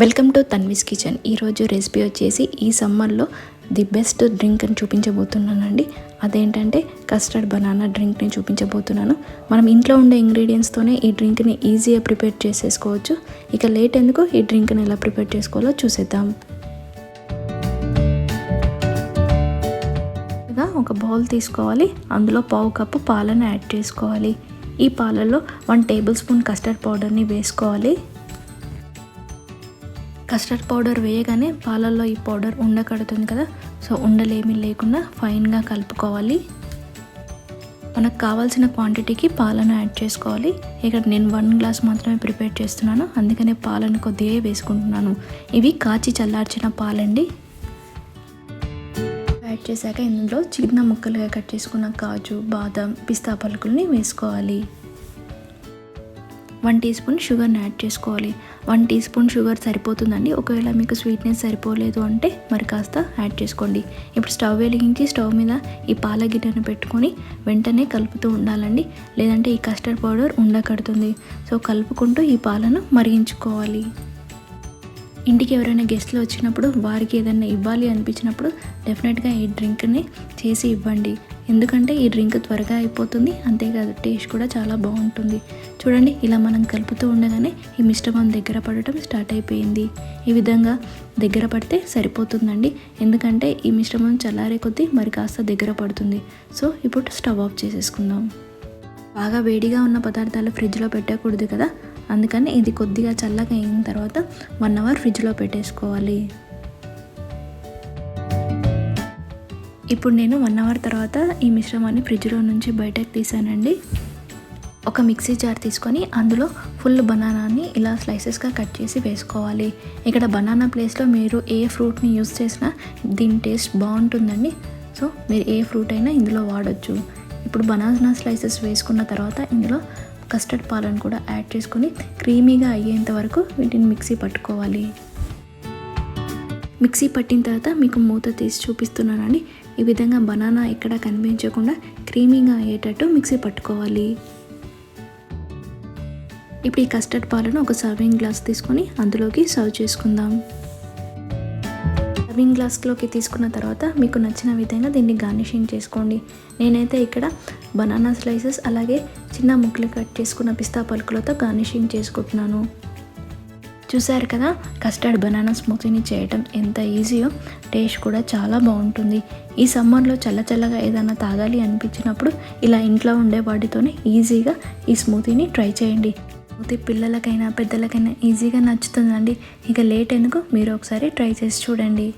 Welcome to Tanvi's kitchen. ఈరోజు recipe వచ్చేసి ఈ సమ్మర్లో ది బెస్ట్ డ్రింక్ అని చూపించబోతున్నానండి. అదేంటంటే కస్టర్డ్ బనానా డ్రింక్ని చూపించబోతున్నాను. మనం ఇంట్లో ఉండే ఇంగ్రీడియంట్స్తోనే ఈ డ్రింక్ని ఈజీగా ప్రిపేర్ చేసేసుకోవచ్చు. ఇక లేట్ ఎందుకు ఈ డ్రింక్ని ఎలా ప్రిపేర్ చేసుకోవాలో చూసేద్దాం. ఒక బౌల్ తీసుకోవాలి. అందులో పావు కప్పు పాలను యాడ్ చేసుకోవాలి. ఈ పాలల్లో వన్ టేబుల్ స్పూన్ కస్టర్డ్ పౌడర్ని వేసుకోవాలి. కస్టర్డ్ పౌడర్ వేయగానే పాలల్లో ఈ పౌడర్ ఉండకడుతుంది కదా. సో ఉండలేమీ లేకుండా ఫైన్గా కలుపుకోవాలి. మనకు కావాల్సిన క్వాంటిటీకి పాలను యాడ్ చేసుకోవాలి. ఇక్కడ నేను వన్ గ్లాస్ మాత్రమే ప్రిపేర్ చేస్తున్నాను. అందుకనే పాలను కొద్దిగా వేసుకుంటున్నాను. ఇవి కాచి చల్లార్చిన పాలండి. యాడ్ చేశాక ఇందులో చిన్న ముక్కలుగా కట్ చేసుకున్న కాజు బాదం పిస్తా పలుకుల్ని వేసుకోవాలి. వన్ టీ స్పూన్ షుగర్ని యాడ్ చేసుకోవాలి. వన్ టీ స్పూన్ షుగర్ సరిపోతుందండి. ఒకవేళ మీకు స్వీట్నెస్ సరిపోలేదు అంటే మరి కాస్త యాడ్ చేసుకోండి. ఇప్పుడు స్టవ్ వెలిగించి స్టవ్ మీద ఈ పాల గిన్నెను పెట్టుకొని వెంటనే కలుపుతూ ఉండాలండి. లేదంటే ఈ కస్టర్డ్ పౌడర్ ఉండకడుతుంది. సో కలుపుకుంటూ ఈ పాలను మరిగించుకోవాలి. ఇంటికి ఎవరైనా గెస్ట్లు వచ్చినప్పుడు వారికి ఏదైనా ఇవ్వాలి అనిపించినప్పుడు డెఫినెట్గా ఈ డ్రింక్ని చేసి ఇవ్వండి. ఎందుకంటే ఈ డ్రింక్ త్వరగా అయిపోతుంది అంతేకాదు టేస్ట్ కూడా చాలా బాగుంటుంది. చూడండి ఇలా మనం కలుపుతూ ఉండగానే ఈ మిశ్రమం దగ్గర పడటం స్టార్ట్ అయిపోయింది. ఈ విధంగా దగ్గర పడితే సరిపోతుందండి. ఎందుకంటే ఈ మిశ్రమం చల్లారే కొద్దీ మరి కాస్త దగ్గర పడుతుంది. సో ఇప్పుడు స్టవ్ ఆఫ్ చేసేసుకుందాం. బాగా వేడిగా ఉన్న పదార్థాలు ఫ్రిడ్జ్లో పెట్టకూడదు కదా? అందుకని ఇది కొద్దిగా చల్లగా అయిన తర్వాత వన్ అవర్ ఫ్రిడ్జ్లో పెట్టేసుకోవాలి. ఇప్పుడు నేను వన్ అవర్ తర్వాత ఈ మిశ్రమాన్ని ఫ్రిడ్జ్లో నుంచి బయటకు తీసానండి. ఒక మిక్సీ జార్ తీసుకొని అందులో ఫుల్ బనానాని ఇలా స్లైసెస్గా కట్ చేసి వేసుకోవాలి. ఇక్కడ బనానా ప్లేస్లో మీరు ఏ ఫ్రూట్ని యూస్ చేసినా దీని టేస్ట్ బాగుంటుందండి. సో మీరు ఏ ఫ్రూట్ అయినా ఇందులో వాడచ్చు. ఇప్పుడు బనానా స్లైసెస్ వేసుకున్న తర్వాత ఇందులో కస్టర్డ్ పాలను కూడా యాడ్ చేసుకొని క్రీమీగా అయ్యేంత వరకు వీటిని మిక్సీ పట్టుకోవాలి. మిక్సీ పట్టిన తర్వాత మీకు మూత తీసి చూపిస్తున్నానండి. ఈ విధంగా బనానా ఎక్కడ కనిపించకుండా క్రీమీగా అయ్యేటట్టు మిక్సీ పట్టుకోవాలి. ఇప్పుడు ఈ కస్టర్డ్ పాలను ఒక సర్వింగ్ గ్లాస్ తీసుకొని అందులోకి సర్వ్ చేసుకుందాం. సర్వింగ్ గ్లాస్లోకి తీసుకున్న తర్వాత మీకు నచ్చిన విధంగా దీన్ని గార్నిషింగ్ చేసుకోండి. నేనైతే ఇక్కడ బనానా స్లైసెస్ అలాగే చిన్న ముక్కలు కట్ చేసుకున్న పిస్తా పలుకులతో గార్నిషింగ్ చేసుకుంటున్నాను. చూసారు కదా కస్టర్డ్ బనానా స్మూతీని చేయటం ఎంత ఈజీయో టేస్ట్ కూడా చాలా బాగుంటుంది. ఈ సమ్మర్లో చల్ల చల్లగా ఏదైనా తాగాలి అనిపించినప్పుడు ఇలా ఇంట్లో ఉండే వాటితోనే ఈజీగా ఈ స్మూతీని ట్రై చేయండి. స్మూతీ పిల్లలకైనా పెద్దలకైనా ఈజీగా నచ్చుతుందండి. ఇక లేట్ ఎందుకు? మీరు ఒకసారి ట్రై చేసి చూడండి.